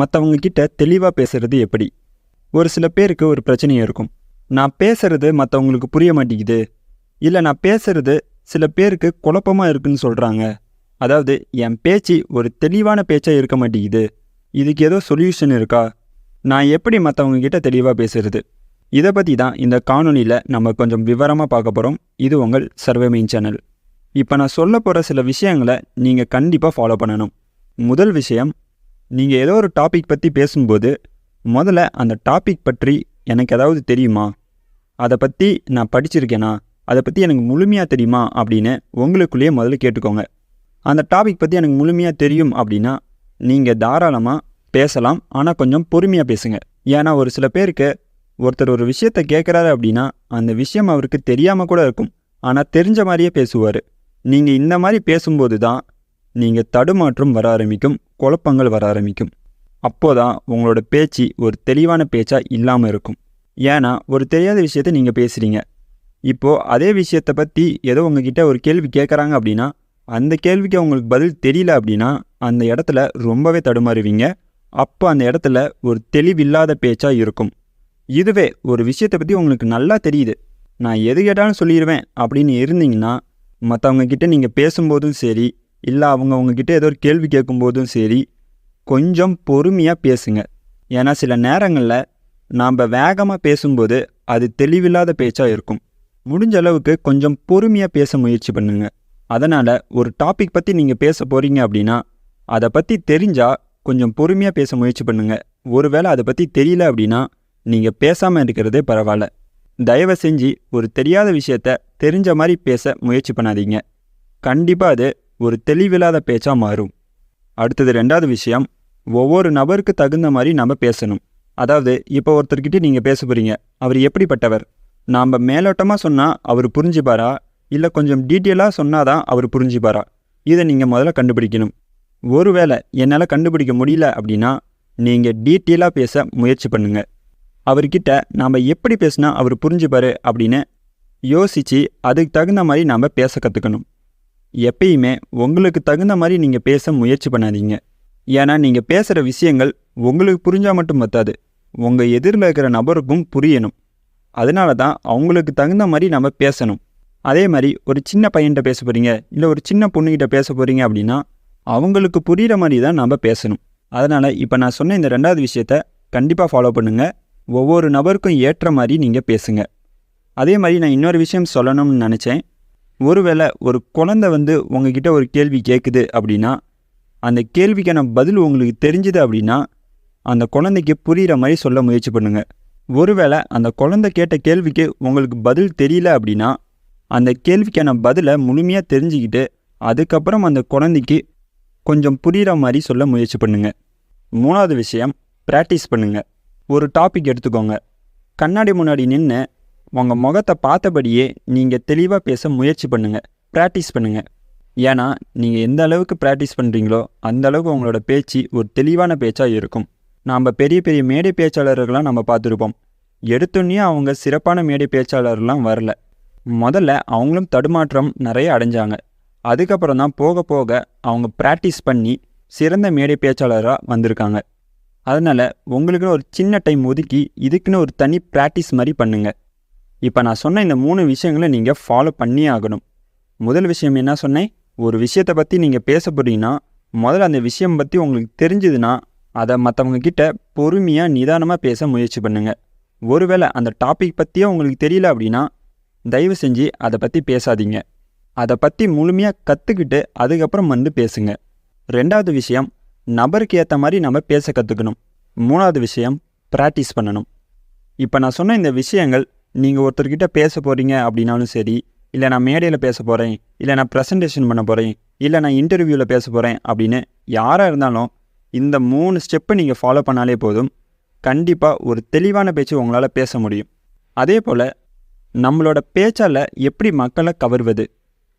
மற்றவங்க கிட்ட தெளிவாக பேசுறது எப்படி? ஒரு சில பேருக்கு ஒரு பிரச்சனையும் இருக்கும். நான் பேசுறது மற்றவங்களுக்கு புரிய மாட்டேங்குது. இல்லை நான் பேசுறது சில பேருக்கு குழப்பமாக இருக்குன்னு சொல்கிறாங்க அதாவது என் பேச்சு ஒரு தெளிவான பேச்சாக இருக்க மாட்டேங்குது. இதுக்கு ஏதோ சொல்யூஷன் இருக்கா? நான் எப்படி மற்றவங்க கிட்ட தெளிவாக பேசுறது? இதை பற்றி தான் இந்த காணொலியில் நம்ம கொஞ்சம் விவரமாக பார்க்க போகிறோம் இது உங்கள் சர்வே மெயின் சேனல். இப்போ நான் சொல்ல போகிற சில விஷயங்களை நீங்கள் கண்டிப்பாக ஃபாலோ பண்ணணும். முதல் விஷயம் நீங்கள் ஏதோ ஒரு டாபிக் பற்றி பேசும்போது முதல்ல அந்த டாபிக் பற்றி எனக்கு ஏதாவது தெரியுமா? அதை பற்றி நான் படிச்சிருக்கேனா? அதை பற்றி எனக்கு முழுமையாக தெரியுமா? அப்படின்னு உங்களுக்குள்ளேயே முதல்ல கேட்டுக்கோங்க. அந்த டாபிக் பற்றி எனக்கு முழுமையாக தெரியும் அப்படின்னா நீங்கள் தாராளமாக பேசலாம். ஆனால் கொஞ்சம் பொறுமையாக பேசுங்க. ஏன்னா ஒரு சில பேருக்கு ஒருத்தர் ஒரு விஷயத்தை கேட்குறாரு அப்படின்னா அந்த விஷயம் அவருக்கு தெரியாமல் கூட இருக்கும். ஆனால் தெரிஞ்ச மாதிரியே பேசுவார். நீங்கள் இந்த மாதிரி பேசும்போது தான் நீங்கள் தடுமாற்றம் வர ஆரம்பிக்கும். குழப்பங்கள் வர ஆரம்பிக்கும். அப்போதான் உங்களோட பேச்சு ஒரு தெளிவான பேச்சாக இல்லாமல் இருக்கும். ஏன்னா ஒரு தெரியாத விஷயத்தை நீங்கள் பேசுகிறீங்க இப்போது அதே விஷயத்தை பற்றி ஏதோ உங்ககிட்ட ஒரு கேள்வி கேட்குறாங்க அப்படின்னா அந்த கேள்விக்கு உங்களுக்கு பதில் தெரியல அப்படின்னா அந்த இடத்துல ரொம்பவே தடுமாறுவீங்க. அப்போ அந்த இடத்துல ஒரு தெளிவில்லாத பேச்சாக இருக்கும். இதுவே ஒரு விஷயத்தை பற்றி உங்களுக்கு நல்லா தெரியுது. நான் எது கேட்டாலும் சொல்லிடுவேன் அப்படின்னு இருந்தீங்கன்னா மற்றவங்க கிட்ட நீங்கள் பேசும்போதும் சரி இல்லை அவங்க உங்ககிட்ட ஏதோ ஒரு கேள்வி கேட்கும்போதும் சரி கொஞ்சம் பொறுமையாக பேசுங்க. ஏன்னா சில நேரங்களில் நாம் வேகமாக பேசும்போது அது தெளிவில்லாத பேச்சாக இருக்கும். முடிஞ்ச அளவுக்கு கொஞ்சம் பொறுமையாக பேச முயற்சி பண்ணுங்க. அதனால் ஒரு டாபிக் பற்றி நீங்கள் பேச போகிறீங்க அப்படின்னா அதை பற்றி தெரிஞ்சால் கொஞ்சம் பொறுமையாக பேச முயற்சி பண்ணுங்க. ஒருவேளை அதை பற்றி தெரியல அப்படின்னா நீங்கள் பேசாமல் இருக்கிறதே பரவாயில்ல. தயவு செஞ்சு ஒரு தெரியாத விஷயத்த தெரிஞ்ச மாதிரி பேச முயற்சி பண்ணாதீங்க. கண்டிப்பாக அது ஒரு தெளிவில்லாத பேச்சாக மாறும். அடுத்தது ரெண்டாவது விஷயம் ஒவ்வொரு நபருக்கு தகுந்த மாதிரி நம்ம பேசணும். அதாவது இப்போ ஒருத்தர்கிட்ட நீங்கள் பேச போகிறீங்க அவர் எப்படிப்பட்டவர்? நாம் மேலோட்டமாக சொன்னால் அவர் புரிஞ்சுப்பாரா? இல்லை கொஞ்சம் டீட்டெயிலாக சொன்னால் தான் அவர் புரிஞ்சுப்பாரா? இதை நீங்கள் முதல்ல கண்டுபிடிக்கணும். ஒருவேளை என்னால் கண்டுபிடிக்க முடியல அப்படின்னா நீங்கள் டீட்டெயிலாக பேச முயற்சி பண்ணுங்க. அவர்கிட்ட நாம் எப்படி பேசினா அவர் புரிஞ்சுப்பாரு அப்படின்னு யோசித்து அதுக்கு தகுந்த மாதிரி நாம் பேச கற்றுக்கணும் எப்பயுமே உங்களுக்கு தகுந்த மாதிரி நீங்கள் பேச முயற்சி பண்ணாதீங்க. ஏன்னா நீங்கள் பேசுகிற விஷயங்கள் உங்களுக்கு புரிஞ்சால் மட்டும் பத்தாது. உங்கள் எதிரில் இருக்கிற நபருக்கும் புரியணும். அதனால தான் அவங்களுக்கு தகுந்த மாதிரி நம்ம பேசணும். அதே மாதிரி ஒரு சின்ன பையன்கிட்ட பேச போகிறீங்க இல்லை ஒரு சின்ன பொண்ணுகிட்ட பேச போகிறீங்க அப்படின்னா அவங்களுக்கு புரிகிற மாதிரி தான் நம்ம பேசணும். அதனால் இப்போ நான் சொன்ன இந்த ரெண்டாவது விஷயத்த கண்டிப்பாக ஃபாலோ பண்ணுங்கள் ஒவ்வொரு நபருக்கும் ஏற்ற மாதிரி நீங்கள் பேசுங்க. அதே மாதிரி நான் இன்னொரு விஷயம் சொல்லணும்னு நினச்சேன். ஒருவேளை ஒரு குழந்தை வந்து உங்ககிட்ட ஒரு கேள்வி கேட்குது அப்படின்னா அந்த கேள்விக்கான பதில் உங்களுக்கு தெரிஞ்சுது அப்படின்னா அந்த குழந்தைக்கு புரிகிற மாதிரி சொல்ல முயற்சி பண்ணுங்க. ஒருவேளை அந்த குழந்தை கேட்ட கேள்விக்கு உங்களுக்கு பதில் தெரியல அப்படின்னா அந்த கேள்விக்கான பதிலை முழுமையாக தெரிஞ்சுக்கிட்டு அதுக்கப்புறம் அந்த குழந்தைக்கு கொஞ்சம் புரிகிற மாதிரி சொல்ல முயற்சி பண்ணுங்கள் மூணாவது விஷயம் ப்ராக்டிஸ் பண்ணுங்க. ஒரு டாபிக் எடுத்துக்கோங்க. கண்ணாடி முன்னாடி நின்று உங்கள் முகத்தை பார்த்தபடியே நீங்கள் தெளிவாக பேச முயற்சி பண்ணுங்கள் ப்ராக்டிஸ் பண்ணுங்கள் ஏன்னா நீங்கள் எந்த அளவுக்கு ப்ராக்டிஸ் பண்ணுறீங்களோ அந்த அளவுக்கு உங்களோட பேச்சு ஒரு தெளிவான பேச்சாக இருக்கும். நாம் பெரிய பெரிய மேடை பேச்சாளர்கள்லாம் நம்ம பார்த்துருப்போம். எடுத்தோன்னே அவங்க சிறப்பான மேடை பேச்சாளர்லாம் வரல. முதல்ல அவங்களும் தடுமாற்றம் நிறைய அடைஞ்சாங்க. அதுக்கப்புறம் தான் போக போக அவங்க ப்ராக்டிஸ் பண்ணி சிறந்த மேடை பேச்சாளராக வந்திருக்காங்க. அதனால் உங்களுக்குன்னு ஒரு சின்ன டைம் ஒதுக்கி இதுக்குன்னு ஒரு தனி ப்ராக்டிஸ் மாதிரி பண்ணுங்கள் இப்போ நான் சொன்ன இந்த மூணு விஷயங்களை நீங்கள் ஃபாலோ பண்ணியே ஆகணும். முதல் விஷயம் என்ன சொன்னேன்? ஒரு விஷயத்தை பற்றி நீங்கள் பேச போகிறீங்கன்னா முதல்ல அந்த விஷயம் பற்றி உங்களுக்கு தெரிஞ்சதுன்னா அதை மற்றவங்க கிட்ட பொறுமையாக நிதானமாக பேச முயற்சி பண்ணுங்கள் ஒருவேளை அந்த டாபிக் பற்றியே உங்களுக்கு தெரியல அப்படின்னா தயவு செஞ்சு அதை பற்றி பேசாதீங்க. அதை பற்றி முழுமையாக கற்றுக்கிட்டு அதுக்கப்புறம் வந்து பேசுங்க. ரெண்டாவது விஷயம் நபருக்கு ஏற்ற மாதிரி நம்ம பேச கற்றுக்கணும் மூணாவது விஷயம் ப்ராக்டிஸ் பண்ணணும். இப்போ நான் சொன்ன இந்த விஷயங்கள் நீங்கள் ஒருத்தர்கிட்ட பேச போகிறீங்க அப்படின்னாலும் சரி இல்லை நான் மேடையில் பேச போகிறேன் இல்லை நான் ப்ரெசன்டேஷன் பண்ண போகிறேன் இல்லை நான் இன்டர்வியூவில் பேச போகிறேன் அப்படின்னு யாராக இருந்தாலும் இந்த மூணு ஸ்டெப்பை நீங்கள் ஃபாலோ பண்ணாலே போதும். கண்டிப்பாக ஒரு தெளிவான பேச்சு உங்களால் பேச முடியும். அதே போல் நம்மளோட பேச்சால் எப்படி மக்களை கவர்வது?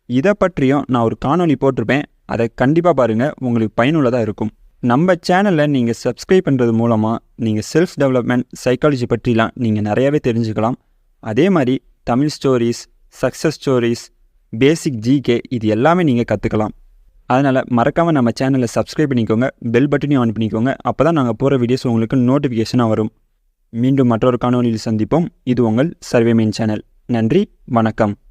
இதை பற்றியும் நான் ஒரு காணொலி போட்டிருப்பேன். அதை கண்டிப்பாக பாருங்கள் உங்களுக்கு பயனுள்ளதாக இருக்கும். நம்ம சேனலில் நீங்கள் சப்ஸ்கிரைப் பண்ணுறது மூலமாக நீங்கள் செல்ஃப் டெவலப்மெண்ட் சைக்காலஜி பற்றிலாம் நீங்கள் நிறையாவே தெரிஞ்சுக்கலாம். அதே மாதிரி Tamil stories success stories basic GK இது எல்லாமே நீங்கள் கற்றுக்கலாம் அதனால் மறக்காமல் நம்ம சேனலை சப்ஸ்கிரைப் பண்ணிக்கோங்க பெல் பட்டனையும் ஆன் பண்ணிக்கோங்க அப்போ தான் நாங்கள் போகிற வீடியோஸ் உங்களுக்கு நோட்டிஃபிகேஷனாக வரும். மீண்டும் மற்றொரு காணொலியில் சந்திப்போம். இது உங்கள் சர்வே சேனல் நன்றி வணக்கம்.